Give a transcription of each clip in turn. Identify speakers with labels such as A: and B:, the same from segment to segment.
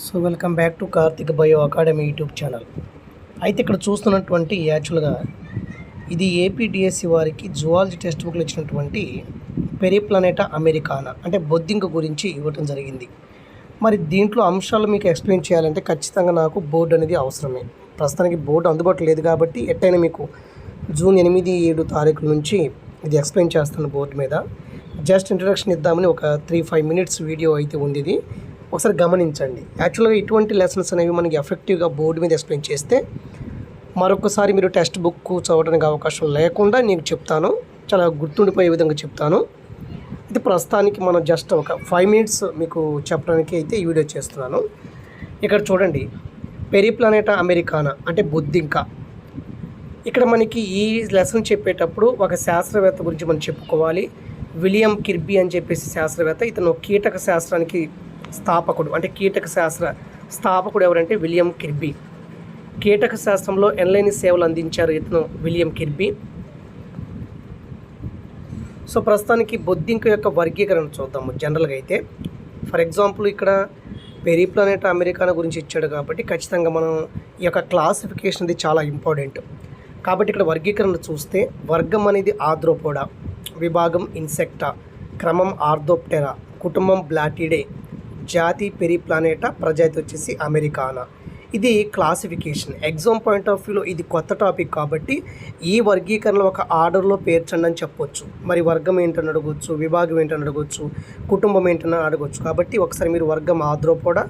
A: So welcome back to Karthik bio academy YouTube channel. అయితే ఇక్కడ చూస్తున్నటువంటి యాక్చువల్గా ఇది ఏపీడిఎస్సి వారికి జువాలజీ టెక్స్ట్ బుక్లో ఇచ్చినటువంటి పెరిప్లానెటా అమెరికానా? అంటే బొద్దింక గురించి ఇవ్వటం జరిగింది. మరి దీంట్లో అంశాలు మీకు ఎక్స్ప్లెయిన్ చేయాలంటే ఖచ్చితంగా నాకు బోర్డు అనేది అవసరమే. ప్రస్తుతానికి బోర్డు అందుబాటులో లేదు కాబట్టి ఎట్టయినా మీకు జూన్ ఎనిమిది ఏడు తారీఖు నుంచి ఇది ఎక్స్ప్లెయిన్ చేస్తాను బోర్డు మీద. జస్ట్ ఇంట్రడక్షన్ ఇద్దామని ఒక త్రీ ఫైవ్ మినిట్స్ వీడియో అయితే ఉంది ఇది. ఒకసారి గమనించండి. యాక్చువల్గా ఇటువంటి లెసన్స్ అనేవి మనకి ఎఫెక్టివ్గా బోర్డు మీద ఎక్స్ప్లెయిన్ చేస్తే మరొకసారి మీరు టెక్స్ట్ బుక్ చదవడానికి అవకాశం లేకుండా నేను చెప్తాను. చాలా గుర్తుండిపోయే విధంగా చెప్తాను. ఇది ప్రస్తుతానికి మనం జస్ట్ ఒక ఫైవ్ మినిట్స్ మీకు చెప్పడానికి అయితే ఈ వీడియో చేస్తున్నాను. ఇక్కడ చూడండి. పెరిప్లానెటా అమెరికానా అంటే బుద్ధింక ఇక్కడ మనకి ఈ లెసన్ చెప్పేటప్పుడు ఒక శాస్త్రవేత్త గురించి మనం చెప్పుకోవాలి. విలియం కిర్బీ అని చెప్పేసి శాస్త్రవేత్త ఇతను కీటక శాస్త్రానికి స్థాపకుడు అంటే కీటక శాస్త్ర స్థాపకుడు ఎవరంటే విలియం కిర్బీ. కీటక శాస్త్రంలో ఎన్లైన్ సేవలు అందించారు ఇతను విలియం కిర్బీ. సో ప్రస్తుతానికి బొద్దింక యొక్క వర్గీకరణ చూద్దాము జనరల్గా అయితే. ఫర్ ఎగ్జాంపుల్ ఇక్కడ పెరిప్లానెట్ అమెరికానా గురించి ఇచ్చాడు కాబట్టి ఖచ్చితంగా మనం ఈ యొక్క క్లాసిఫికేషన్ అది చాలా ఇంపార్టెంట్. కాబట్టి ఇక్కడ వర్గీకరణ చూస్తే వర్గం అనేది ఆద్రోపోడా విభాగం ఇన్సెక్టా క్రమం ఆర్థోప్టెరా కుటుంబం బ్లాటిడే జాతి పెరిప్లానేటా ప్రజాతి వచ్చేసి అమెరికానా. ఇది క్లాసిఫికేషన్. ఎగ్జామ్ పాయింట్ ఆఫ్ వ్యూలో ఇది కొత్త టాపిక్ కాబట్టి ఈ వర్గీకరణలో ఒక ఆర్డర్లో పేర్చండి అని చెప్పొచ్చు. మరి వర్గం ఏంటని అడగొచ్చు విభాగం ఏంటని అడగొచ్చు కుటుంబం ఏంటని అడగొచ్చు. కాబట్టి ఒకసారి మీరు వర్గం ఆర్థ్రోపోడా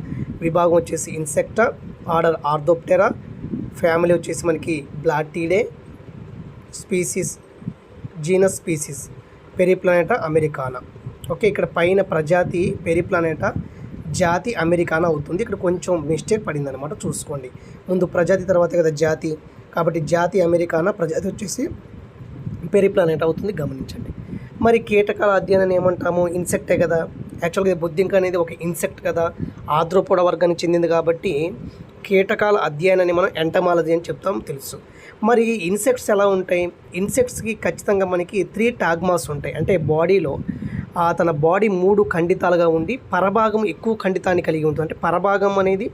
A: విభాగం వచ్చేసి ఇన్సెక్టా ఆర్డర్ ఆర్థోప్టెరా ఫ్యామిలీ వచ్చేసి మనకి Blattidae species genus species Periplaneta americana. Okay ఇక్కడ పైన ప్రజాతి పెరిప్లానెటా జాతి అమెరికానా అవుతుంది. ఇక్కడ కొంచెం మిస్టేక్ పడింది అనమాట చూసుకోండి. ముందు ప్రజాతి తర్వాత కదా జాతి. కాబట్టి జాతి అమెరికానా ప్రజాతి వచ్చేసి పెరిప్లానెట్ అవుతుంది. గమనించండి. మరి కీటకాల అధ్యయనం ఏమంటాము? ఇన్సెక్టే కదా. యాక్చువల్గా బుద్ధింక అనేది ఒక ఇన్సెక్ట్ కదా. ఆద్రపూడ వర్గానికి చెందింది కాబట్టి కీటకాల అధ్యయనాన్ని మనం ఎంటమాలజీ అని చెప్తాం తెలుసు. మరి ఇన్సెక్ట్స్ ఎలా ఉంటాయి? ఇన్సెక్ట్స్కి ఖచ్చితంగా మనకి త్రీ టాగ్మాస్ ఉంటాయి. అంటే బాడీలో తన బాడీ మూడు ఖండితాలుగా ఉండి పరభాగం ఎక్కువ ఖండితాన్ని కలిగి ఉంటుంది. అంటే పరభాగం అనేది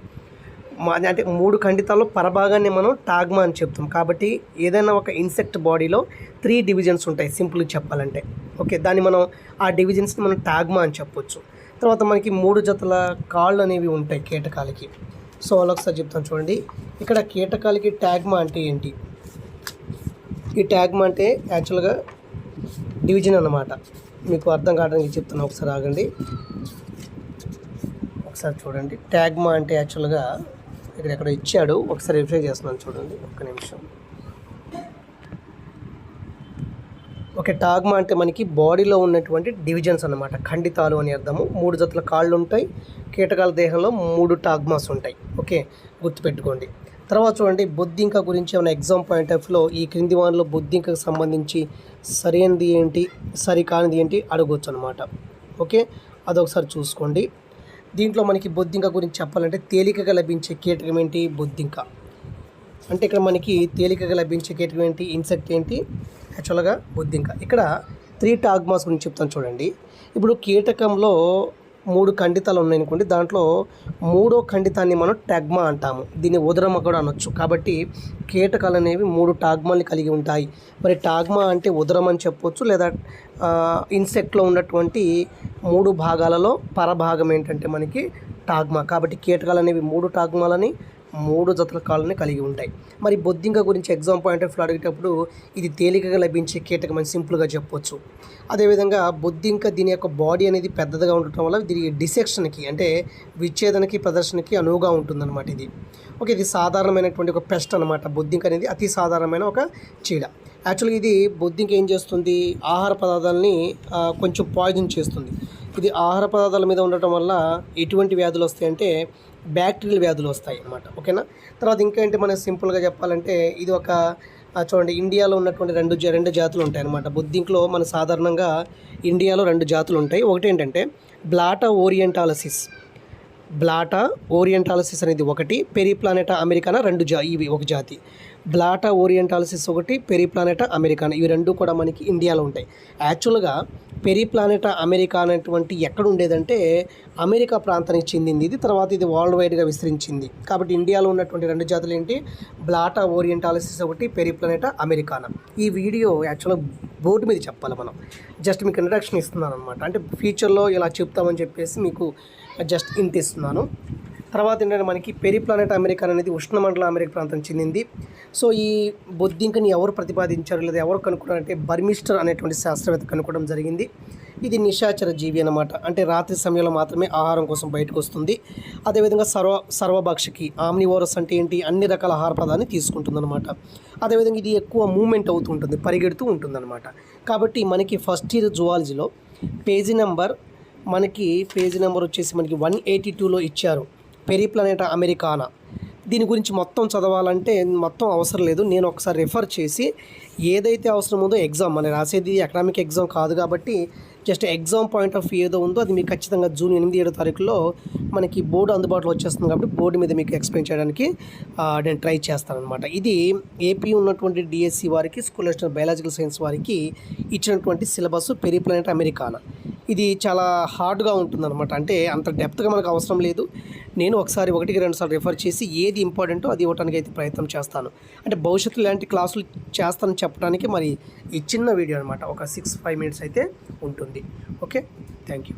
A: మా- అంటే మూడు ఖండితాల్లో పరభాగాన్ని మనం టాగ్మా అని చెప్తాం. కాబట్టి ఏదైనా ఒక ఇన్సెక్ట్ బాడీలో త్రీ డివిజన్స్ ఉంటాయి సింపుల్గా చెప్పాలంటే. ఓకే దాన్ని మనం ఆ డివిజన్స్ని మనం టాగ్మా అని చెప్పొచ్చు. తర్వాత మనకి మూడు జతల కాళ్ళు అనేవి ఉంటాయి కీటకాలకి. సో అలా ఒకసారి చెప్తాను చూడండి. ఇక్కడ కీటకాలకి ట్యాగ్మా అంటే ఏంటి? ఈ ట్యాగ్మా అంటే యాక్చువల్గా డివిజన్ అన్నమాట. మీకు అర్థం కావడానికి చెప్తున్నా. ఒకసారి ఆగండి. ఒకసారి చూడండి. ట్యాగ్మా అంటే యాక్చువల్గా ఇక్కడ ఎక్కడ ఇచ్చాడు. ఒకసారి వెరిఫై చేస్తున్నాను చూడండి. ఒక్క నిమిషం. ఓకే టాగ్మా అంటే మనకి బాడీలో ఉన్నటువంటి డివిజన్స్ అన్నమాట. ఖండితాలు అని అర్థము. మూడు జతల కాళ్ళు ఉంటాయి. కీటకాల దేహంలో మూడు టాగ్మాస్ ఉంటాయి. ఓకే గుర్తుపెట్టుకోండి. తర్వాత చూడండి. బొద్దింక గురించి ఏమైనా ఎగ్జామ్ పాయింట్ ఆఫ్లో ఈ క్రింది వానలో బొద్దింకకు సంబంధించి సరైనది ఏంటి సరికానిది ఏంటి అడగొచ్చు అనమాట ఓకే? అదొకసారి చూసుకోండి. దీంట్లో మనకి బొద్దింక గురించి చెప్పాలంటే తేలికగా లభించే కీటకం ఏంటి? బొద్దింక. అంటే ఇక్కడ మనకి తేలికగా లభించే కీటకం ఏంటి? ఇన్సెక్ట్ ఏంటి? యాక్చువల్గా బొద్దింక. ఇక్కడ త్రీ టాగ్మాస్ గురించి చెప్తాను చూడండి. ఇప్పుడు కీటకంలో మూడు ఖండితాలు ఉన్నాయనుకోండి దాంట్లో మూడో ఖండితాన్ని మనం టాగ్మా అంటాము. దీన్ని ఉదరమ కూడా అనొచ్చు. కాబట్టి కీటకాలు అనేవి మూడు టాగ్మాల్ని కలిగి ఉంటాయి. మరి టాగ్మా అంటే ఉదరం అని చెప్పొచ్చు. లేదా ఇన్సెక్ట్లో ఉన్నటువంటి మూడు భాగాలలో పరభాగం ఏంటంటే మనకి టాగ్మా కాబట్టి కీటకాలు అనేవి మూడు టాగ్మాలని మూడు జతల కాళ్ళని కలిగి ఉంటాయి. మరి బొద్దింక గురించి ఎగ్జామ్ పాయింట్ ఆఫ్ వ్యూ అడిగేటప్పుడు ఇది తేలికగా లభించే కీటకం అని సింపుల్గా చెప్పొచ్చు. అదేవిధంగా బొద్దింక దీని యొక్క బాడీ అనేది పెద్దదిగా ఉండటం వల్ల దీని డిసెక్షన్కి అంటే విచ్ఛేదనకి ప్రదర్శనకి అనువుగా ఉంటుందన్నమాట ఇది. ఓకే ఇది సాధారణమైనటువంటి ఒక పెస్ట్ అనమాట బొద్దింక అనేది అతి సాధారణమైన ఒక చీడ. యాక్చువల్గా ఇది బొద్దింక ఏం చేస్తుంది? ఆహార పదార్థాలని కొంచెం పాయిజన్ చేస్తుంది. ఇది ఆహార పదార్థాల మీద ఉండటం వల్ల ఎటువంటి వ్యాధులు వస్తాయంటే బ్యాక్టీరియల్ వ్యాధులు వస్తాయి అన్నమాట. ఓకేనా? తర్వాత ఇంకా ఏంటి మనం సింపుల్గా చెప్పాలంటే ఇది ఒక చూడండి ఇండియాలో ఉన్నటువంటి రెండు జా- రెండు జాతులు ఉంటాయి అన్నమాట. బొద్దింకలో మన సాధారణంగా ఇండియాలో రెండు జాతులు ఉంటాయి. ఒకటి ఏంటంటే బ్లాటా ఓరియంటాలసిస్. బ్లాటా ఓరియంటాలసిస్ అనేది ఒకటి. పెరిప్లానెటా అమెరికానా? రెండు జా ఇవి ఒక జాతి. బ్లాటా ఓరియంటాలసిస్ ఒకటి పెరిప్లానెటా అమెరికానా? ఇవి రెండు కూడా మనకి ఇండియాలో ఉంటాయి. యాక్చువల్గా పెరిప్లానెటా అమెరికా అనేటువంటి ఎక్కడ ఉండేదంటే అమెరికా ప్రాంతానికి చెందింది ఇది తర్వాత ఇది వరల్డ్ వైడ్గా విస్తరించింది. కాబట్టి ఇండియాలో ఉన్నటువంటి రెండు జాతులు ఏంటి? బ్లాటా ఓరియంటాలసిస్ ఒకటి పెరిప్లానెటా అమెరికానా? ఈ వీడియో యాక్చువల్గా బోర్డు మీద చెప్పాలి మనం. జస్ట్ మీకు ఇంట్రడక్షన్ ఇస్తున్నాను అనమాట అంటే ఫ్యూచర్లో ఇలా చెప్తామని చెప్పేసి మీకు జస్ట్ ఇంత ఇస్తున్నాను తర్వాత ఏంటంటే మనకి పెరిప్లానెట్ అమెరికా అనేది ఉష్ణమండల అమెరికా ప్రాంతం చెందింది. సో ఈ బొద్దింకని ఎవరు ప్రతిపాదించారు లేదా ఎవరు కనుక్కున్నారంటే బర్మిస్టర్ అనేటువంటి శాస్త్రవేత్త కనుక్కోవడం జరిగింది. ఇది నిశాచర జీవి అనమాట అంటే రాత్రి సమయంలో మాత్రమే ఆహారం కోసం బయటకు వస్తుంది. అదేవిధంగా సర్వ సర్వభక్షకి ఆమ్నివోరస్ అంటే ఏంటి? అన్ని రకాల ఆహార పదాన్ని తీసుకుంటుంది అనమాట అదేవిధంగా ఇది ఎక్కువ మూమెంట్ అవుతూ ఉంటుంది పరిగెడుతూ ఉంటుందన్నమాట. కాబట్టి మనకి ఫస్ట్ ఇయర్ జువాలజీలో పేజీ నెంబర్ మనకి పేజీ నెంబర్ వచ్చేసి మనకి వన్ ఎయిటీ టూలో ఇచ్చారు. పెరిప్లనేట అమెరికానా? దీని గురించి మొత్తం చదవాలంటే మొత్తం అవసరం లేదు. నేను ఒకసారి రిఫర్ చేసి ఏదైతే అవసరం ఉందో ఎగ్జామ్ మనం రాసేది ఎకనామిక్ ఎగ్జామ్ కాదు కాబట్టి just exam point of view ఏదో ఉందో అది మీకు ఖచ్చితంగా జూన్ ఎనిమిది ఏడో తారీఖులో మనకి బోర్డు అందుబాటులో వచ్చేస్తుంది కాబట్టి బోర్డు మీద మీకు ఎక్స్ప్లెయిన్ చేయడానికి నేను ట్రై చేస్తాను అనమాట ఇది ఏపీ ఉన్నటువంటి డిఎస్సి వారికి స్కూల్ ఆఫ్ బయాలజికల్ సైన్స్ వారికి ఇచ్చినటువంటి సిలబస్ పెరిప్లానెట్ అమెరికానా ఇది చాలా హార్డ్గా ఉంటుందన్నమాట. అంటే అంత డెప్త్గా మనకు అవసరం లేదు. నేను ఒకసారి ఒకటికి రెండుసార్లు రిఫర్ చేసి ఏది ఇంపార్టెంటో అది ఇవ్వడానికి అయితే ప్రయత్నం చేస్తాను. అంటే భవిష్యత్తు లాంటి క్లాసులు చేస్తానని చెప్పడానికి మరి ఈ చిన్న వీడియో అనమాట ఒక సిక్స్ ఫైవ్ మినిట్స్ అయితే ఉంటుంది. Okay thank you